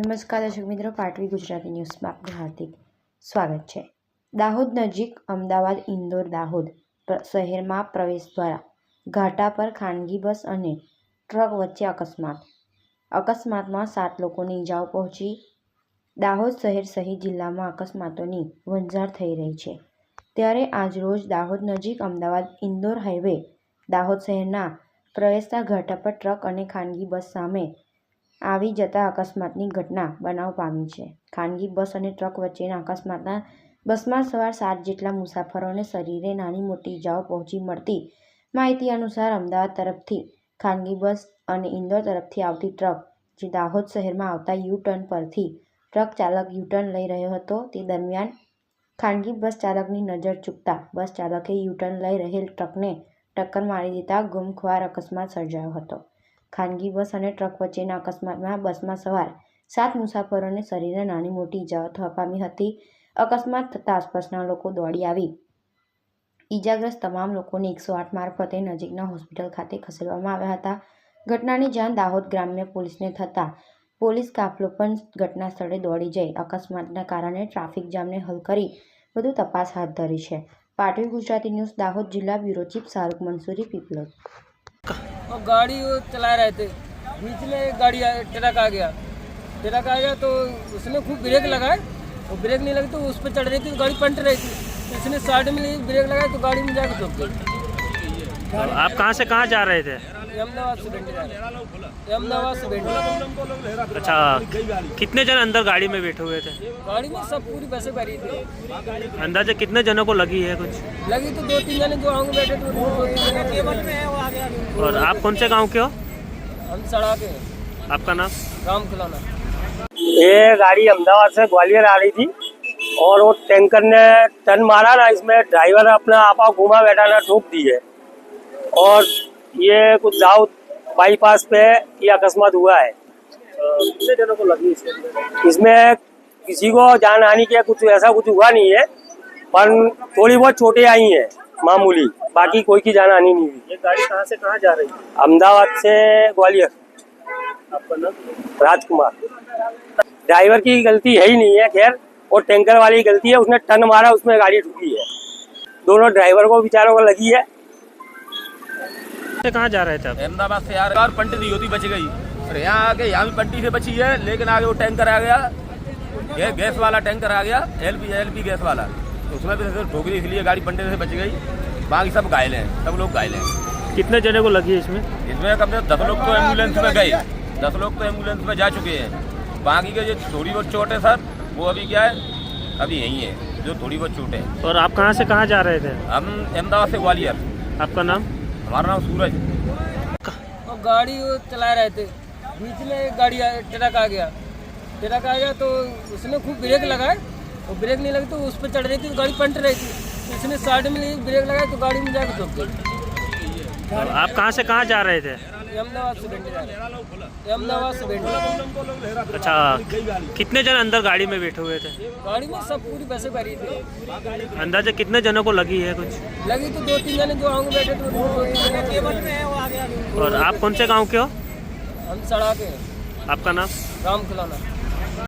નમસ્કાર, દર્શક મિત્રો. પાટવી ગુજરાતી ન્યૂઝમાં આપનું હાર્દિક સ્વાગત છે. દાહોદ નજીક અમદાવાદ, ઇન્દોર, દાહોદ શહેરમાં પ્રવેશ દ્વારા ઘાટા પર ખાનગી બસ અને ટ્રક વચ્ચે અકસ્માત. અકસ્માતમાં સાત લોકોને ઈજાઓ પહોંચી. દાહોદ શહેર સહિત જિલ્લામાં અકસ્માતોની વંજાર થઈ રહી છે. ત્યારે આજરોજ દાહોદ નજીક અમદાવાદ, ઇન્દોર હાઈવે, દાહોદ શહેરના પ્રવેશતા ઘાટા પર ટ્રક અને ખાનગી બસ સામે આવી જતા અકસ્માતની ઘટના બનાવ પામી છે. ખાનગી બસ અને ટ્રક વચ્ચેના અકસ્માતના બસમાં સવાર સાત જેટલા મુસાફરોને શરીરે નાની મોટી ઇજાઓ પહોંચી મળતી માહિતી અનુસાર અમદાવાદ તરફથી ખાનગી બસ અને ઇન્દોર તરફથી આવતી ટ્રક, જે દાહોદ શહેરમાં આવતા યુ ટર્ન પરથી ટ્રક ચાલક યુ ટર્ન લઈ રહ્યો હતો, તે દરમિયાન ખાનગી બસ ચાલકની નજર ચૂકતા બસ ચાલકે યુ ટર્ન લઈ રહેલ ટ્રકને ટક્કર મારી દેતા ગુમખ્વાર અકસ્માત સર્જાયો હતો. ખાનગી બસ અને ટ્રક વચ્ચેના અકસ્માતમાં બસમાં સવાર સાત મુસાફરોને શરીરે નાની મોટી ઇજાઓ થવા પામી હતી. અકસ્માત થતાં આસપાસના લોકો દોડી આવી. ઈજાગ્રસ્ત તમામ લોકોને એકસો આઠ મારફતે નજીકના હોસ્પિટલ ખાતે ખસેડવામાં આવ્યા હતા. ઘટનાની જાણ દાહોદ ગ્રામ્ય પોલીસને થતાં પોલીસ કાફલો પણ ઘટના સ્થળે દોડી જઈ અકસ્માતના કારણે ટ્રાફિક જામને હલ કરી વધુ તપાસ હાથ ધરી છે. પાટવી ગુજરાતી ન્યૂઝ, દાહોદ જિલ્લા બ્યુરો ચીફ શાહરૂખ મંસૂરી, પીપલોદ. और गाड़ी वो चला रहे थे। बीच में एक गाड़ी ट्रक आ गया। ट्रक आ गया तो उसने खूब ब्रेक लगाए। और ब्रेक नहीं लगी तो उस पर चढ़ रही थी तो गाड़ी पलट रही थी। तो इसने साइड में ब्रेक लगाया तो गाड़ी में जाकर ठोक गई। आप कहाँ से कहाँ जा रहे थे? अहमदाबाद अच्छा कितने जन अंदर गाड़ी में बैठे हुए थे? गाड़ी में सब पूरी बसें भरी थी। अंदाजे कितने जनों को लगी है कुछ? लगी तो दो तीन जने जो आगे बैठे थे वो दो तीन जने थे। और आप कौन से गाँव के हो? हम सड़ा के। आपका नाम? राम खिलौना। ये गाड़ी अहमदाबाद से ग्वालियर आ रही थी और वो टैंकर ने टन मारा ना इसमें ड्राइवर अपना आपा घुमा बैठा ना ठोक दी है। और ये कुछ दाऊद बाईपास पे ये अकस्मात हुआ है। कितने जनों को लगी इसमें किसी को जान हानि के कुछ ऐसा कुछ हुआ नहीं है पर थोड़ी बहुत चोटें आई हैं मामूली बाकी कोई की जान हानि नहीं हुई। ये गाड़ी कहाँ से कहाँ जा रही है? अहमदाबाद से ग्वालियर। आपका नाम राजकुमार। ड्राइवर की गलती है ही नहीं है खैर और टैंकर वाली गलती है उसने टन मारा उसमें गाड़ी ठुकी है। दोनों ड्राइवर को बेचारों को लगी है। से कहाँ जा रहे थे अहमदाबाद से यार कार पलटी नहीं होती बच गई। और यहाँ आके यहाँ भी पलटी से बची है लेकिन आगे वो टैंकर आ गया। गै, गैस वाला टैंकर आ गया एलपी एलपी गैस वाला। तो उसमें भी सिर्फ़ ठोकरी इसलिए गाड़ी पलटे से बच गई। बाकी सब घायल हैं सब लोग घायल हैं। कितने जने को लगी है इसमें? इसमें कम से कम दस लोग तो एंबुलेंस में गए। दस लोग तो एंबुलेंस में जा चुके हैं। बाकी के जो थोड़ी बहुत चोट है सर वो अभी क्या है अभी यही है जो थोड़ी बहुत चोट है। और आप कहाँ से कहाँ जा रहे थे? हम अहमदाबाद से ग्वालियर। आपका नाम? हमारा नाम सूरज। और गाड़ी वो चला रहे थे। बीच में एक गाड़ी ट्रक आ गया। ट्रक आ गया तो उसने खूब ब्रेक लगाए। और ब्रेक नहीं लगी तो उस पर चढ़ रही थी तो गाड़ी पलट रही थी। तो इसने साइड में ब्रेक लगाया तो गाड़ी में जाकर ठोक गई। आप कहाँ से कहाँ जा रहे थे? ये अहमदाबाद से बेंडी जा रहे ये अहमदाबाद से बेंडी अच्छा कितने जन अंदर गाड़ी में बैठे हुए थे? गाड़ी में सब पूरी पैसे भरी थी। अंदाजे कितने जनों को लगी है कुछ? लगी तो दो तीन जने जो आगे बैठे थे दो तीन जने थे। और आप कौन से गाँव के हो? हम सड़ा के आपका नाम? राम खिलौना